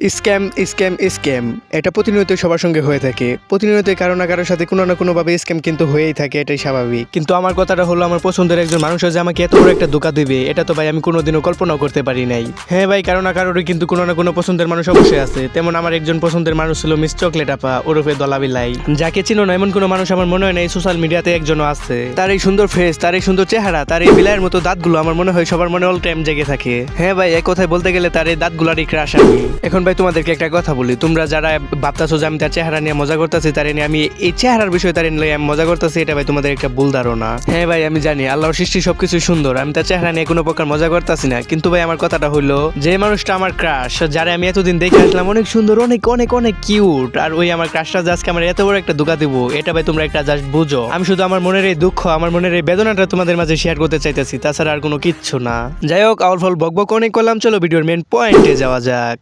Scam scam scam. এটা প্রতিনিয়ত সবার সঙ্গে হয়ে থাকে। প্রতিনিয়ত কারও না কারোর সাথে কোনো না কোনোভাবে স্ক্যাম কিন্তু হয়েই থাকে, এটাই স্বাভাবিক। কিন্তু আমার কথাটা হলো আমার পছন্দের একজন মানুষ যে আমাকে এত বড় একটা ধোকা দিবে, এটা তো ভাই আমি কোনোদিনও কল্পনাও করতে পারি নাই। হ্যাঁ ভাই, কারও না কারোরই কিন্তু কোনো না কোনো পছন্দের মানুষ অবশ্যই আছে। তেমন আমার একজন পছন্দের মানুষ ছিল মিস চকলেট আপা ওরফে দলাবিলাই যাকে চিনো না, এমন কোনো মানুষ আমার মনে হয় না এই সোশ্যাল মিডিয়াতে একজনও আছে। তার এই সুন্দর ফেস তার এই সুন্দর চেহারা, তার এই বিলাইয়ের মতো দাঁতগুলো আমার মনে হয় সবার মনে অল টাইম জেগে থাকে। হ্যাঁ ভাই এক কথায় বলতে গেলে তার এই দাঁতগুলারই ক্রাশ আমি। এখন ভাই, তোমাদেরকে একটা কথা বলি। তোমরা যারা ভাবতাছো যে আমি তার চেহারা নিয়ে মজা করতেছি, তার নিয়ে আমি এই চেহারার বিষয়ে তার নিয়ে আমি মজা করতেছি, এটা ভাই তোমাদের একটা ভুল ধারণা। হ্যাঁ ভাই, আমি জানি, আল্লাহর সৃষ্টি সবকিছু সুন্দর, আমি তার চেহারা নিয়ে কোনো প্রকার মজা করতেছি না। কিন্তু ভাই, আমার কথাটা হলো যে মানুষটা আমার ক্রাশ যারা আমি এতদিন দেখে আসলাম, অনেক সুন্দর, অনেক অনেক অনেক কিউট আর ওই আমার ক্রাশটা আজকে আমার এত বড় একটা ধোকা দিব, এটা ভাই তোমরা একটা জাস্ট বুঝো। আমি শুধু আমার মনের এই দুঃখ, আমার মনের এই বেদনাটা তোমাদের মাঝে শেয়ার করতে চাইতেছি, তাছাড়া আর কোনো কিচ্ছু না। যাই হোক আউল ফল বক বক অনেক করলাম, চলো ভিডিওর মেন পয়েন্টে যাওয়া যাক।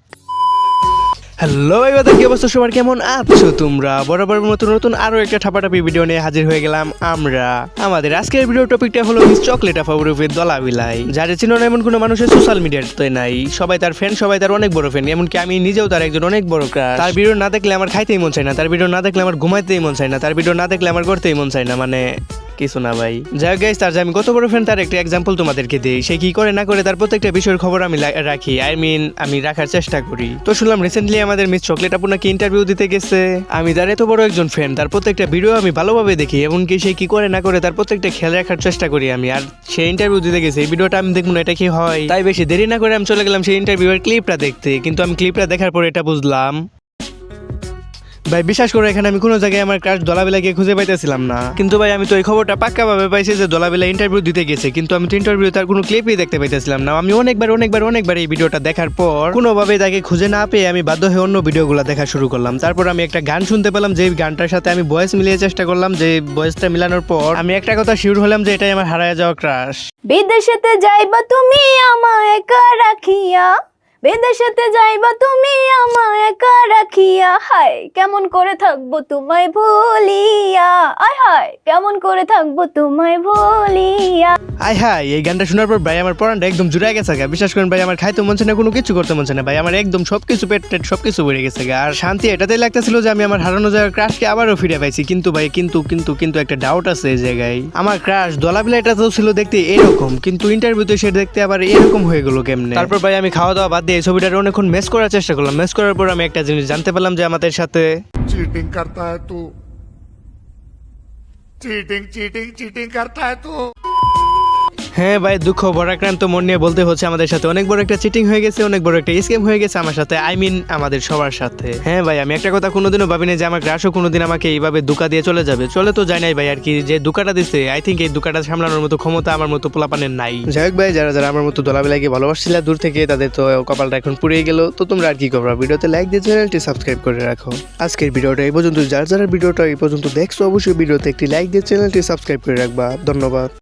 হ্যালো বাদা কি অবস্থা, সবার কেমন আছো তোমরা? বরাবর মতো নতুন আরও একটা ঠাপাটাপি ভিডিও নিয়ে হাজির হয়ে গেলাম আমরা। আমাদের আজকের ভিডিও টপিকটা হলো মিস চকলেট আফা দলা বিলাই। যারা চিনো না এমন কোনো মানুষের সোশ্যাল মিডিয়াতে নাই। সবাই তার ফ্যান সবাই তার অনেক বড় ফ্যান এমনকি আমি নিজেও তার একজন অনেক বড় ক্রাশ তার ভিডিও না দেখলে আমার খাইতেই মন চায় না, তার ভিডিও না দেখলে আমার ঘুমাইতেই মন চায় না, তার ভিডিও না দেখলে আমার করতেই মন চায় না মানে কিছু না ভাই। যাই হোক গাইস তার আমি কত বড় ফ্যান তার একটা এক্সাম্পল তোমাদেরকে দিই। সে কি করে না করে, তার প্রত্যেকটা বিষয়ের খবর আমি রাখি। আই মিন আমি রাখার চেষ্টা করি। তো শুনলাম রিসেন্টলি আমাদের মিস চকলেট আপু নাকি ইন্টারভিউ দিতে গেছে। আমি তার এত বড় একজন ফ্যান তার প্রত্যেকটা ভিডিও আমি ভালোভাবে দেখি। এমনকি সে কি করে না করে, তার প্রত্যেকটা খেয়াল রাখার চেষ্টা করি আমি। আর সে ইন্টারভিউ দিতে গেছে, এই ভিডিওটা আমি দেখব না, এটা কি হয়? তাই বেশি দেরি না করে আমি চলে গেলাম সেই ইন্টারভিউয়ের ক্লিপটা দেখতে। কিন্তু আমি ক্লিপটা দেখার পর এটা বুঝলাম। ভাই, বিশ্বাস করে, এখানে আমি কোনো জায়গায় আমার ক্রাশ দলাবিলাকে খুঁজে পাইতেছিলাম না। কিন্তু ভাই, আমি তো এই খবরটা পাক্কা ভাবে পাইছি যে দলাবিলা ইন্টারভিউ দিতে গেছে, কিন্তু আমি তো ইন্টারভিউ তার কোনো ক্লিপই দেখতে পাইতেছিলাম না। আমি অনেকবার অনেকবার অনেকবার এই ভিডিওটা দেখার পর কোনোভাবে তাকে খুঁজে না পেয়ে আমি বাধ্য হয়ে অন্য ভিডিওগুলো দেখা শুরু করলাম। তারপর আমি একটা গান শুনতে পেলাম যে গানটার সাথে আমি ভয়েস মিলিয়ে চেষ্টা করলাম যে ভয়েসটা মিলানোর পর আমি একটা কথা শিওর হলাম যে এটাই আমার হারায় যাওয়া ক্রাশ বিদেশেতে যাইবা তুমি আমায় একা রাখিয়া। বিদেশেতে যাইবা তুমি আমায় একা রাখিয়া। হায় কেমন করে থাকব তোমায় ভুলিয়া হায় হায় কেমন করে থাকব তোমায় হাই এই গানটা শোনার পর ভাই আমার পড়ানটা একদম জুড়ে গেছে গা। বিশ্বাস করেন ভাই আমার খাইতে মনছে না কোনো কিছু করতে মনছে না ভাই। আমার একদম সবকিছু পেট টেট সবকিছু গেছে গা। আর শান্তি এটাতেই লাগতেছিল যে আমি আমার হারানো ক্রাশকে আবারও ফিরে পাইছি। কিন্তু ভাই কিন্তু কিন্তু কিন্তু একটা ডাউট আছে এই জায়গায়। আমার ক্রাশ দলাবিলা তো ছিল দেখতে এরকম কিন্তু ইন্টারভিউতে সে দেখতে আবার এরকম হয়ে গেল কেমনে? তারপর ভাই আমি খাওয়া দাওয়া বাদ দিয়ে ছবিটার অনেকক্ষণ মেস করার চেষ্টা করলাম। মেস করার পর আমি একটা জিনিস জানতে পারলাম যে আমাদের সাথে চিটিং করতা হ্যায় তো चीटिंग चीटिंग चीटिंग करता है तू। হ্যাঁ ভাই, দুঃখ বরাক্রান্ত মন নিয়ে বলতে হচ্ছে আমাদের সাথে। অনেক বড় একটা চিটিং হয়ে গেছে, অনেক বড় একটা স্কেম হয়ে গেছে আমার সাথে। আই মিন আমাদের সবার সাথে। হ্যাঁ ভাই, আমি একটা কথা কোনোদিনও ভাবিনি যে আমার ক্রাশও কোনোদিন আমাকে এইভাবে দুকা দিয়ে চলে যাবে। চলে তো যায় নাই ভাই, আর কি যে দুকাটা দিচ্ছে আই থিঙ্ক এই দুকাটা সামলানোর মতো ক্ষমতা আমার মতো পোলাপানের নাই। যাই হোক ভাই, যারা যারা আমার মতো দোলাবেলাকে ভালোবাসছিল, দূর থেকে তাদের তো কপালটা এখন পুড়িয়ে গেল। তো তোমরা আর কি করবা? ভিডিওতে লাইক দিয়ে চ্যানেলটি সাবস্ক্রাইব করে রাখো। আজকের ভিডিওটা এই পর্যন্ত যার যারা ভিডিওটা এই পর্যন্ত দেখছ, অবশ্যই ভিডিওতে একটি লাইক দিয়ে চ্যানেলটি সাবস্ক্রাইব করে রাখবা। ধন্যবাদ।